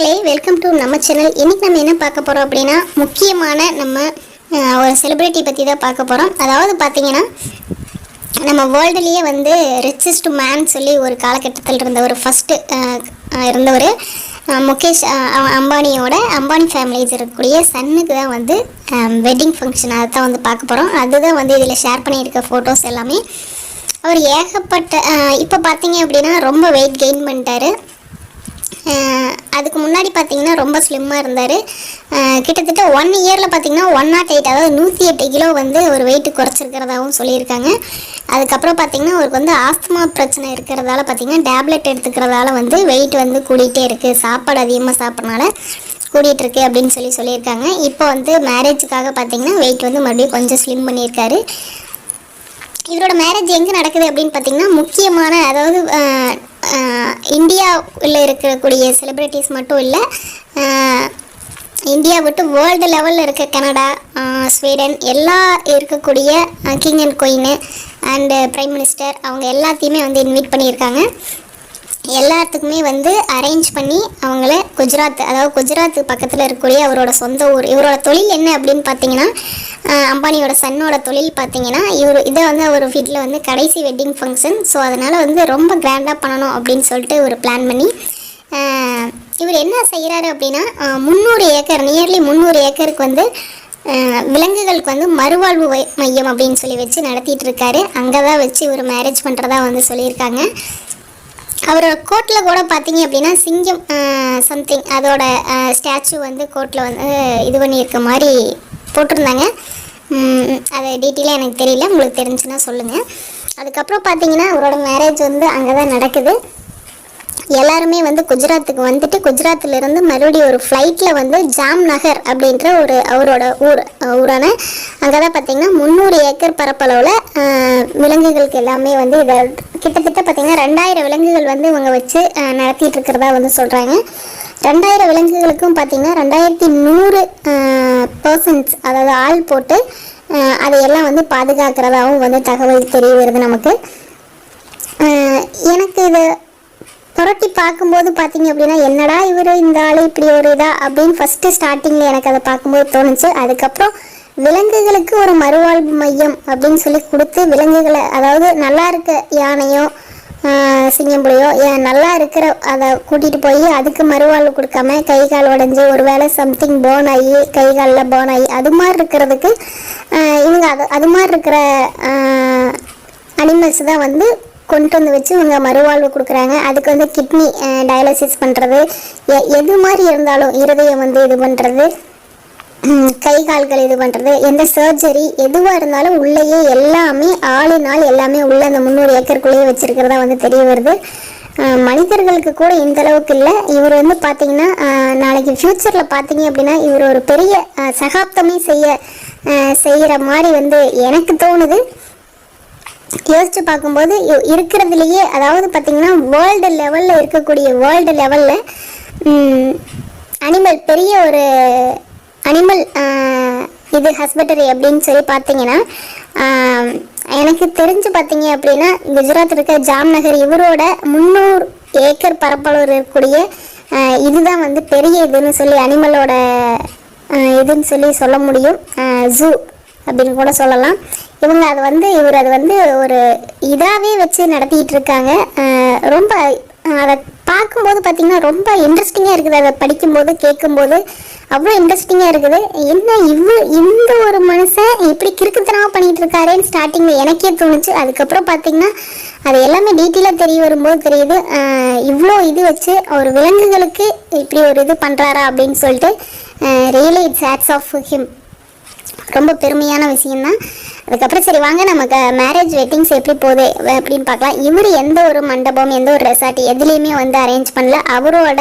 மக்களே welcome to நம்ம channel இன்றைக்கி நம்ம என்ன பார்க்க போகிறோம் அப்படின்னா முக்கியமான நம்ம ஒரு செலிப்ரிட்டி பற்றி தான் பார்க்க போகிறோம் அதாவது பார்த்திங்கன்னா நம்ம வேர்ல்டுலேயே வந்து ரிச்சஸ்ட் மேன் சொல்லி ஒரு காலகட்டத்தில் இருந்த ஒரு ஃபஸ்ட்டு இருந்தவர் முகேஷ் அம்பானியோட அம்பானி ஃபேமிலிஸ் இருக்கக்கூடிய சன்னுக்கு தான் வந்து வெட்டிங் ஃபங்க்ஷன் அதை தான் வந்து பார்க்க போகிறோம் அதுதான் வந்து இதில் ஷேர் பண்ணியிருக்க ஃபோட்டோஸ் எல்லாமே. அவர் ஏகப்பட்ட இப்போ பார்த்தீங்க அப்படின்னா ரொம்ப வெயிட் கெயின் பண்ணிட்டாரு. அதுக்கு முன்னாடி பார்த்தீங்கன்னா ரொம்ப ஸ்லிம்மாக இருந்தார். கிட்டத்தட்ட ஒன் இயரில் பார்த்தீங்கன்னா ஒன் நாட் எயிட் அதாவது நூற்றி எட்டு கிலோ வந்து ஒரு வெயிட்டு குறைச்சிருக்கிறதாகவும் சொல்லியிருக்காங்க. அதுக்கப்புறம் பார்த்தீங்கன்னா அவருக்கு வந்து ஆஸ்துமா பிரச்சனை இருக்கிறதால பார்த்தீங்கன்னா டேப்லெட் எடுத்துக்கிறதால வந்து வெயிட் வந்து கூடிகிட்டே இருக்குது சாப்பாடு அதிகமாக சாப்பிட்றனால கூடிட்டு இருக்கு அப்படின்னு சொல்லி சொல்லியிருக்காங்க. இப்போ வந்து மேரேஜுக்காக பார்த்தீங்கன்னா வெயிட் வந்து மறுபடியும் கொஞ்சம் ஸ்லிம் பண்ணியிருக்காரு. இவரோட மேரேஜ் எங்கே நடக்குது அப்படின்னு பார்த்தீங்கன்னா முக்கியமான அதாவது இந்தியாவில் இருக்கக்கூடிய செலிப்ரிட்டிஸ் மட்டும் இல்லை இந்தியா விட்டு வேர்ல்டு லெவலில் இருக்க கனடா ஸ்வீடன் எல்லா இருக்கக்கூடிய king and queen and prime minister அவங்க எல்லாத்தையுமே வந்து இன்வைட் பண்ணியிருக்காங்க. எல்லாத்துக்குமே வந்து அரேஞ்ச் பண்ணி அவங்கள குஜராத் அதாவது குஜராத் பக்கத்தில் இருக்கக்கூடிய அவரோட சொந்த ஊர் இவரோட தொழில் என்ன அப்படின்னு பார்த்தீங்கன்னா அம்பானியோட சன்னோட தொழில் பார்த்தீங்கன்னா இவர் இதை வந்து அவர் வீட்டில் வந்து கடைசி வெட்டிங் ஃபங்க்ஷன் ஸோ அதனால் வந்து ரொம்ப கிராண்டாக பண்ணணும் அப்படின்னு சொல்லிட்டு ஒரு பிளான் பண்ணி இவர் என்ன செய்கிறாரு அப்படின்னா முந்நூறு ஏக்கர் நியர்லி முந்நூறு ஏக்கருக்கு வந்து விலங்குகளுக்கு வந்து மறுவாழ்வு மையம் அப்படின்னு சொல்லி வச்சு நடத்திட்டு இருக்காரு. அங்கே தான் வச்சு இவர் மேரேஜ் பண்ணுறதா வந்து சொல்லியிருக்காங்க. அவரோட கோர்ட்டில் கூட பார்த்தீங்க அப்படின்னா சிங்கம் சம்திங் அதோட ஸ்டாச்சு வந்து கோர்ட்டில் வந்து இது பண்ணியிருக்க மாதிரி போட்டிருந்தாங்க. அதை அது டீட்டெயிலாக எனக்கு தெரியல. உங்களுக்கு தெரிஞ்சுன்னா சொல்லுங்கள் அதுக்கப்புறம் பார்த்தீங்கன்னா அவரோட மேரேஜ் வந்து அங்கே தான் நடக்குது. எல்லாருமே வந்து குஜராத்துக்கு வந்துட்டு குஜராத்ல இருந்து மறுபடியும் ஒரு ஃப்ளைட்டில் வந்து ஜாம் நகர் அப்படின்ற ஒரு அவரோட ஊர் ஊரான அங்கே தான் பார்த்திங்கன்னா முந்நூறு ஏக்கர் பரப்பளவில் விலங்குகளுக்கு எல்லாமே வந்து இதை கிட்டத்தட்ட பார்த்தீங்கன்னா ரெண்டாயிரம் விலங்குகள் வந்து இவங்க வச்சு நடத்திட்டு இருக்கிறதா வந்து சொல்கிறாங்க ரெண்டாயிரம் விலங்குகளுக்கும் பார்த்தீங்கன்னா ரெண்டாயிரத்தி நூறு பர்சன்ஸ் அதாவது ஆள் போட்டு அதையெல்லாம் வந்து பாதுகாக்கிறதாகவும் வந்து தகவல் தெரிய வருது நமக்கு. எனக்கு இது புரட்டி பார்க்கும்போது பார்த்தீங்க அப்படின்னா என்னடா இவர் இந்த ஆள் இப்படி ஒரு இதா அப்படின்னு ஃபஸ்ட்டு ஸ்டார்டிங்கில் எனக்கு அதை பார்க்கும்போது தோணுச்சு. அதுக்கப்புறம் விலங்குகளுக்கு ஒரு மறுவாழ்வு மையம் அப்படின்னு சொல்லி கொடுத்து விலங்குகளை அதாவது நல்லா இருக்க யானையோ ஆஹ், சிங்கம்புலியோ ஏன் நல்லா இருக்கிற அதை கூட்டிகிட்டு போய் அதுக்கு மறுவாழ்வு கொடுக்காம கை கால் உடஞ்சி ஒரு வேளை சம்திங் போன் ஆகி கை காலில் போன் ஆகி அது மாதிரி இருக்கிறதுக்கு இவங்க அது அது மாதிரி இருக்கிற அனிமல்ஸ் தான் வந்து கொண்டு வந்து வச்சு இவங்க மறுவாழ்வு கொடுக்குறாங்க. அதுக்கு வந்து கிட்னி டயாலிசிஸ் பண்ணுறது எது மாதிரி இருந்தாலும் இருதயம் வந்து இது பண்ணுறது கை கால்கள் இது பண்ணுறது எந்த சர்ஜரி எதுவாக இருந்தாலும் உள்ளேயே எல்லாமே ஆளினால் எல்லாமே உள்ள அந்த முந்நூறு ஏக்கருக்குள்ளேயே வச்சிருக்கிறதா வந்து தெரிய வருது. மனிதர்களுக்கு கூட இந்த அளவுக்கு இல்லை. இவர் வந்து பார்த்தீங்கன்னா நாளைக்கு ஃப்யூச்சரில் பார்த்தீங்க அப்படின்னா இவர் ஒரு பெரிய அஹ் சகாப்தமே செய்ய அஹ் செய்கிற மாதிரி வந்து எனக்கு தோணுது. யோசிச்சு பார்க்கும்போது இ- இருக்கிறதுலையே அதாவது பார்த்தீங்கன்னா வேர்ல்டு லெவலில் இருக்கக்கூடிய வேர்ல்டு லெவலில் அனிமல் பெரிய ஒரு அனிமல் இது ஹஸ்பண்டரி அப்படின்னு சொல்லி பார்த்தீங்கன்னா எனக்கு தெரிஞ்சு பார்த்தீங்க அப்படின்னா குஜராத் இருக்க ஜாம்நகர் இவரோட முந்நூறு ஏக்கர் பரப்பளவு இருக்கக்கூடிய இதுதான் வந்து பெரிய இதுன்னு சொல்லி அனிமலோட இதுன்னு சொல்லி சொல்ல முடியும். ஜூ அப்படின்னு கூட சொல்லலாம். இவங்க அது வந்து இவர் அது வந்து ஒரு இதாகவே வச்சு நடத்திட்டு இருக்காங்க. ரொம்ப அதை பார்க்கும்போது பார்த்தீங்கன்னா ரொம்ப இன்ட்ரெஸ்டிங்காக இருக்குது. அதை படிக்கும்போது கேட்கும்போது அவ்வளோ இன்ட்ரெஸ்டிங்காக இருக்குது. என்ன இவ்வளோ இந்த ஒரு மனுஷன் இப்படி கிறுக்குத்தனமாக பண்ணிகிட்டு இருக்காரேன்னு ஸ்டார்டிங்கில் எனக்கே தோணுச்சு. அதுக்கப்புறம் பார்த்தீங்கன்னா அது எல்லாமே டீட்டெயிலாக தெரிய வரும்போது தெரியுது. இவ்வளோ இது வச்சு ஒரு விலங்குகளுக்கு இப்படி ஒரு இது பண்ணுறாரா அப்படின்னு சொல்லிட்டு really it's hats off him ரொம்ப பெருமையான விஷயம்தான். அதுக்கப்புறம் சரி வாங்க நமக்கு மேரேஜ் வெட்டிங்ஸ் எப்படி போகுது அப்படின்னு பார்க்கலாம். இவர் எந்த ஒரு மண்டபம் எந்த ஒரு ரெசார்ட் எதுலேயுமே வந்து அரேஞ்ச் பண்ணல. அவரோட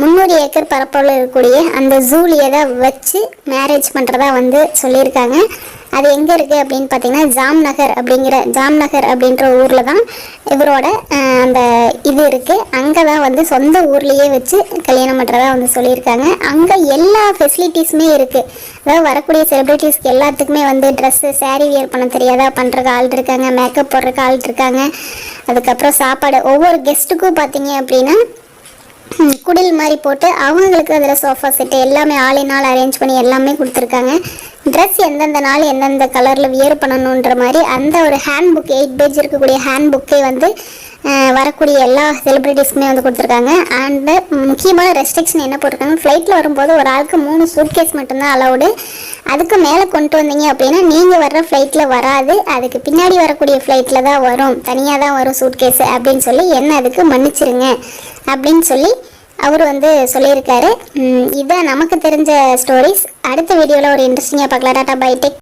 முந்நூறு ஏக்கர் பரப்பளவு இருக்கக்கூடிய அந்த ஜூலியை தான் வச்சு மேரேஜ் பண்ணுறதா வந்து சொல்லியிருக்காங்க. அது எங்கே இருக்குது அப்படின்னு பார்த்தீங்கன்னா ஜாம்நகர் அப்படிங்கிற ஜாம்நகர் அப்படின்ற ஊரில் தான் இவரோட அந்த இது இருக்குது அங்கே தான் வந்து சொந்த ஊர்லேயே வச்சு கல்யாணம் பண்ணுறதா வந்து சொல்லியிருக்காங்க. அங்கே எல்லா ஃபெசிலிட்டிஸுமே இருக்குது அதாவது வரக்கூடிய செலிப்ரிட்டிஸ்க்கு எல்லாத்துக்குமே வந்து ட்ரெஸ்ஸு சாரீ வியர் பண்ண தெரியாதா? பண்ணுறக்கு ஆள் இருக்காங்க மேக்கப் போடுறக்கு ஆள் இருக்காங்க. அதுக்கப்புறம் சாப்பாடு ஒவ்வொரு கெஸ்ட்டுக்கும் பார்த்தீங்க அப்படின்னா குடில் மாதிரி போட்டு அவங்களுக்கு அதில் சோஃபா செட்டு எல்லாமே ஆளை நாள் அரேஞ்ச் பண்ணி எல்லாமே கொடுத்துருக்காங்க. ட்ரெஸ் எந்தெந்த நாள் எந்தெந்த கலரில் வியர் பண்ணணுன்ற மாதிரி அந்த ஒரு ஹேண்ட் புக் எயிட் பேஜ் இருக்கக்கூடிய ஹேண்ட் புக்கே வந்து வரக்கூடிய எல்லா செலிப்ரிட்டிஸ்க்குமே வந்து கொடுத்துருக்காங்க. அண்டு முக்கியமான ரெஸ்ட்ரிக்ஷன் என்ன போட்டிருக்காங்க? ஃப்ளைட்டில் வரும்போது ஒரு ஆளுக்கு மூணு சூட்கேஸ் மட்டும்தான் அலௌடு அதுக்கு மேலே கொண்டு வந்தீங்க அப்படின்னா நீங்கள் வர்ற ஃப்ளைட்டில் வராது. அதுக்கு பின்னாடி வரக்கூடிய ஃப்ளைட்டில் தான் வரும். தனியாக தான் வரும் சூட்கேஸு அப்படின்னு சொல்லி என்ன அதுக்கு மன்னிச்சிருங்க. அப்படின்னு சொல்லி அவர் வந்து சொல்லியிருக்காரு. உம், நமக்கு தெரிஞ்ச ஸ்டோரிஸ் அடுத்த வீடியோவில் ஒரு இன்ட்ரெஸ்டிங்காக பார்க்கலாம். Tata bye tech